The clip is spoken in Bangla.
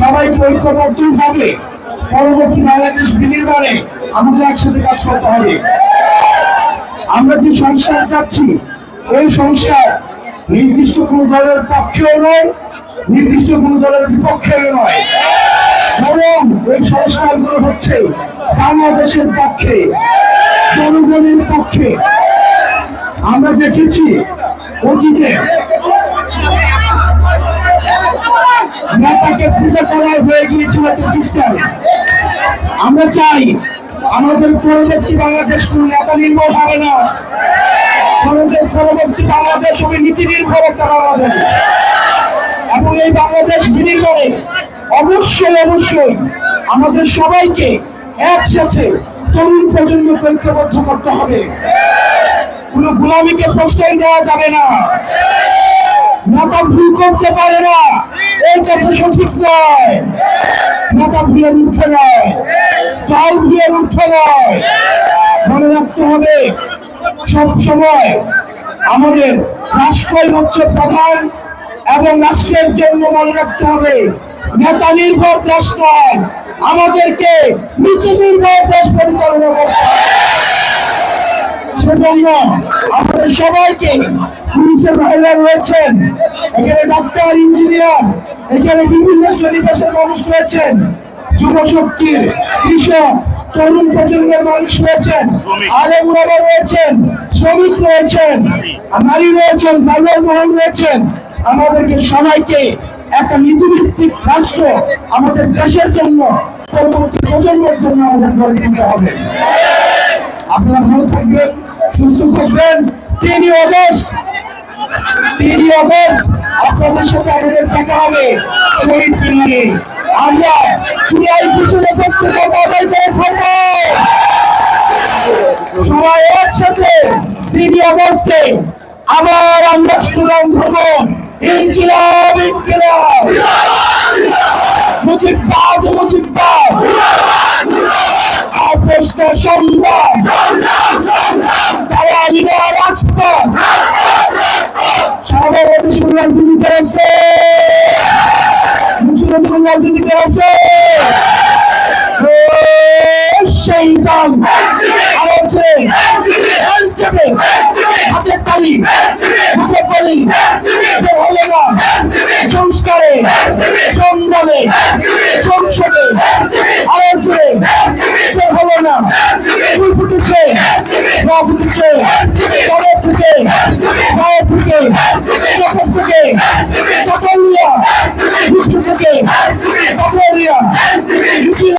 সবাইকে ঐক্যবদ্ধ ভাবে পরবর্তী বাংলাদেশ বিনির্মাণে আমাদের একসাথে কাজ করতে হবে। আমরা যে সংস্কার চাচ্ছি, এই সংস্কার নির্দিষ্ট কোন দলের পক্ষেও নয়, নির্দিষ্ট কোন দলের বিপক্ষেও নয়। বরং এই সংস্কারগুলো হচ্ছে বাংলাদেশের পক্ষে, জনগণের পক্ষে। আমরা দেখেছি অতীতে নেতাকে হয়ে গিয়েছিল একটা সিস্টেম আমরা চাই আমাদের পরবর্তী বাংলাদেশ নেতা নির্ভর হবে না। আমাদের পরবর্তী বাংলাদেশ হবে নীতি নির্ভর একটা বাংলাদেশ। এবং এই বাংলাদেশ বিনির্মাণে অবশ্যই অবশ্যই আমাদের সবাইকে একসাথে তরুণ প্রজন্মকে ঐক্যবদ্ধ করতে হবে। কোন গুলামীকে প্রশ্রয় দেওয়া যাবে না। নেতা ভুল করতে পারে না। এই কথা সঠিক নয়। নেতা ভুলের উঠে নয়। দল ভুলের উঠে নয়। মনে রাখতে হবে, সব আমাদের রাষ্ট্রই হচ্ছে প্রধান এবং রাষ্ট্রের জন্য মনে রাখতে হবে, নেতা নির্ভর দেশ নয়। আমাদেরকে নীতি নির্ভর দেশ পরিচালনা করতে সেজন্য আমাদের সবাইকে পুলিশের ভাইরা রয়েছেন। এখানে ডাক্তার, ইঞ্জিনিয়ার এখানে বিভিন্ন শ্রেণি পেশার মানুষ রয়েছেন। যুব শক্তির কৃষক তরুণ প্রজন্মের মানুষ রয়েছেন। আলেম ওলামা রয়েছেন শ্রমিক রয়েছেন নারী রয়েছেন ড্রাইভার মহল রয়েছেন। আমাদেরকে সবাইকে একটা নীতিভিত্তিক রাষ্ট্র আমাদের দেশের জন্য পরবর্তী প্রজন্মের জন্য আমাদের গড়ে তুলতে হবে। আপনারা ভালো থাকবেন সুস্থ থাকবেন। তিনই অগস্ট তিনই অগস্ট। আপনাদের সাথে আমাদের দেখা হবে শহীদ মিনারে। আমরা চূড়াই পিছনে পত্রিকা বাজাই করে থাকব সবাই একসাথে তিনই অগস্টে আবার আমরা স্লোগান ধরবো। ইনকিলাব ইনকিলাব। মুজিবাদ আপোষটা সংগ্রাম তারা রাজনীতি করেছে সেই দল হাতের তালি হাতে তালি হলে না, সংস্কারে, সংগ্রামে, সংসদে আলোচে হলো না ফুল ফুটেছে না ফুটেছে থেকে থেকে থেকে